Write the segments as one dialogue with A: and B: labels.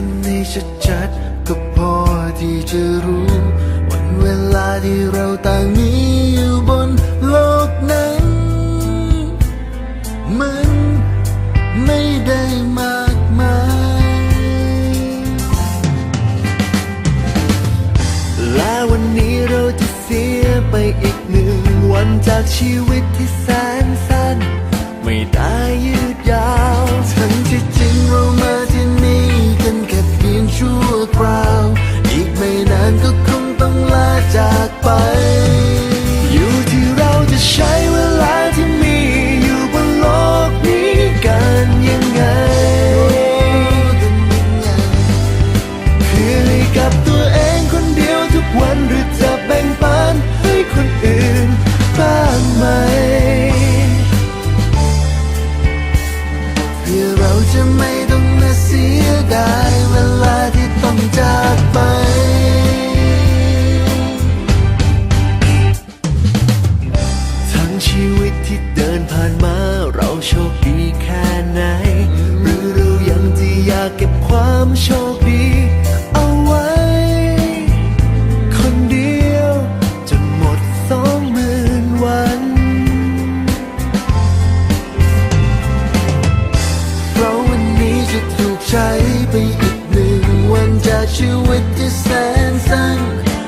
A: กันให้ชัดๆก็พอที่จะรู้ วันเวลาที่เราต่างมีอยู่บนโลกนั้น มันไม่ได้มากมายและวันนี้เราจะเสียไปอีกหนึ่งวันจากชีวิต จะถูกใช้ไปอีกหนึ่งวันจากชีวิตที่แสนสั้น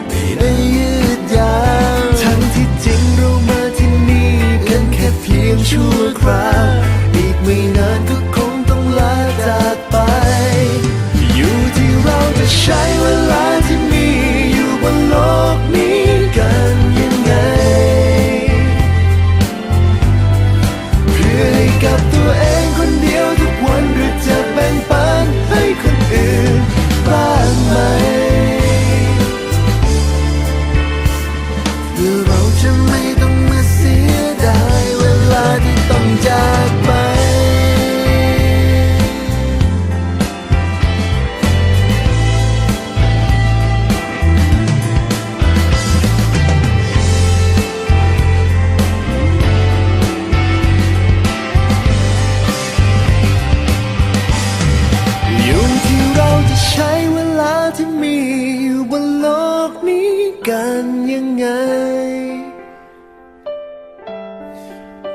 A: ไม่ได้ยืดยาวทั้งที่จริงเรามาที่นี่เพียแค่เพียงชั่วคราว อีกไม่นานก็คงต้องลาจากไป อยู่ที่เราจะใช้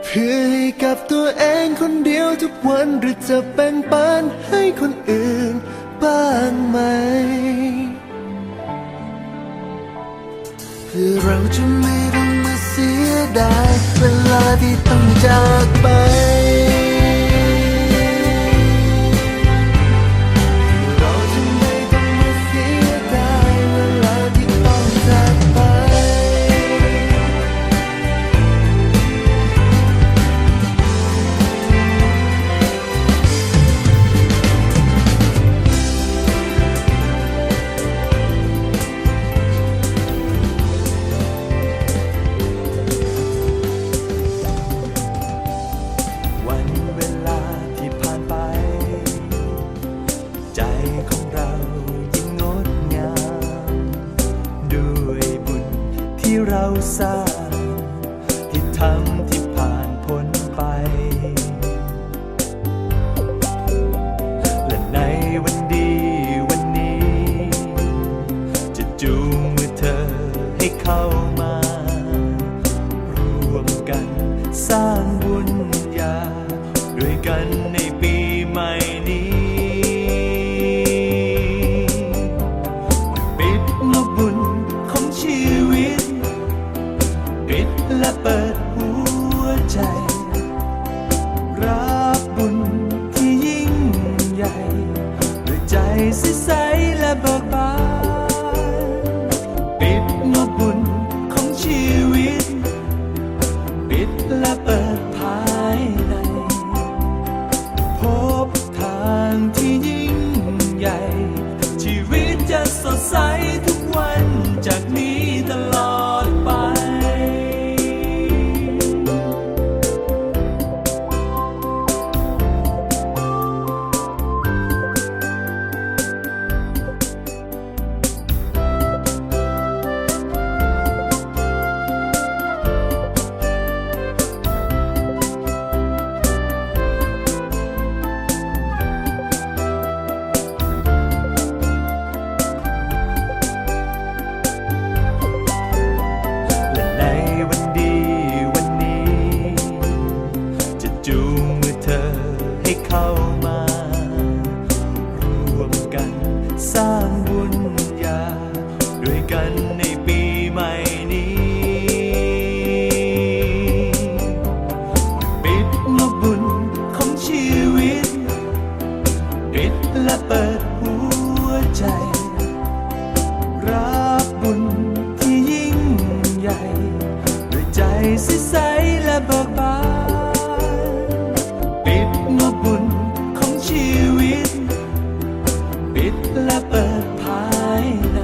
A: เพื่อให้กับตัวเองคนเดียวทุกวันหรือจะแบ่งปันให้คนอื่นบ้างไหม เพื่อเราจะไม่ต้องมาเสียดายเวลาที่ต้องจากไป leopard. ให้ใส
B: และบิบาปิดมบุญของชีวิต ปิดและเปิดภายใน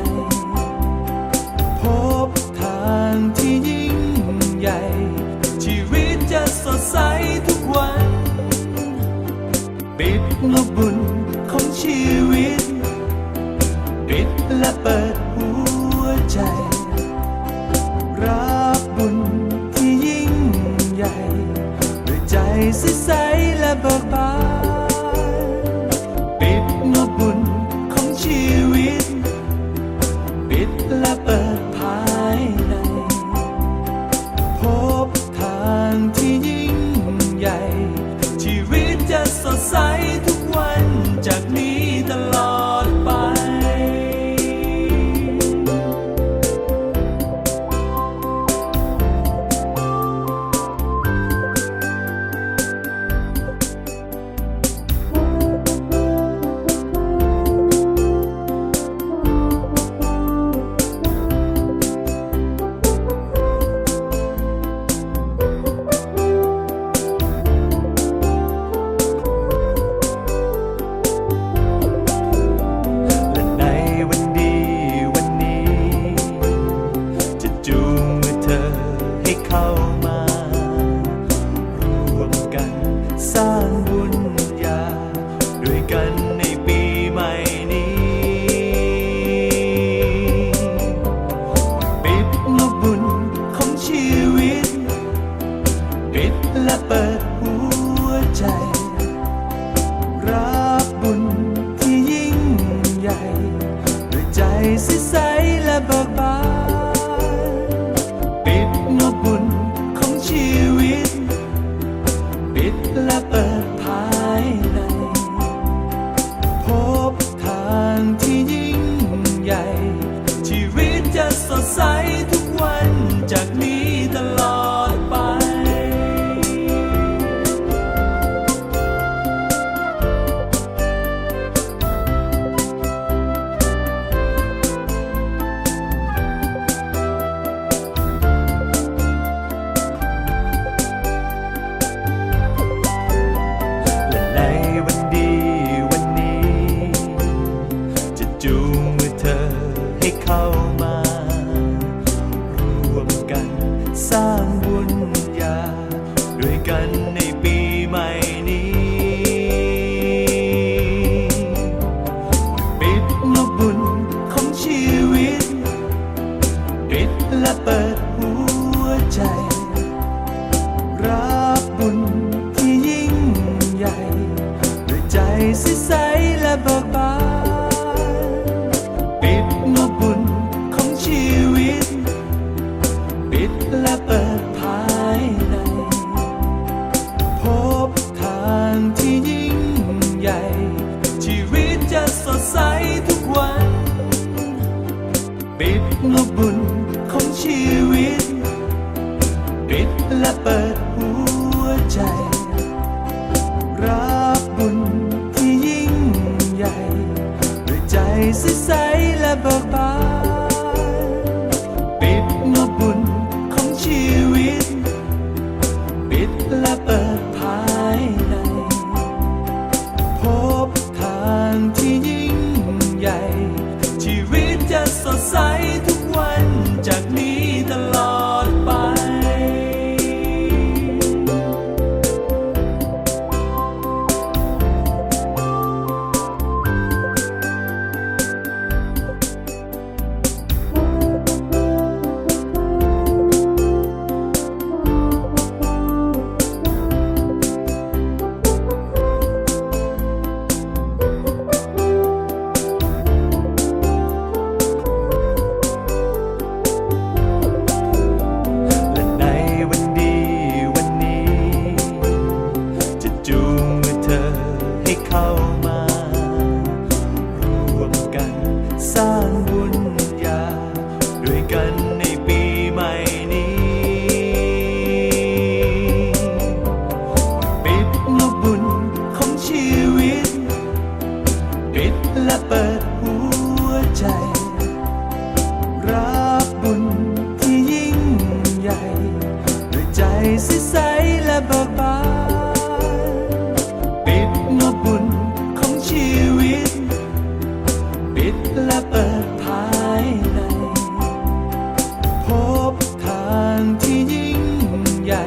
B: พบทางที่ยิ่งใหญ่ ชีวิตจะสดใสทุกวัน ปิดมบุญของชีวิต ปิดและเปิด รับบุญที่ยิ่งใหญ่ดยใจใสและเบิกบานปิดมบุญของชีวิต ปิดและเปิดภายใน พบทางที่ยิ่งใหญ่ ชีวิตจะสดใสทุกวัน ปิดมบุญของชีวิต และเปิดหัวใจ รับบุญที่ยิ่งใหญ่ ด้วยใจใสและเบิก ปิดและเปิดหัวใจ รับบุญที่ยิ่งใหญ่ด้วยใจสิใสและเบิกบานปิดเงาบุญของชีวิต ปิดและเปิดภายใน พบทางที่ยิ่งใหญ่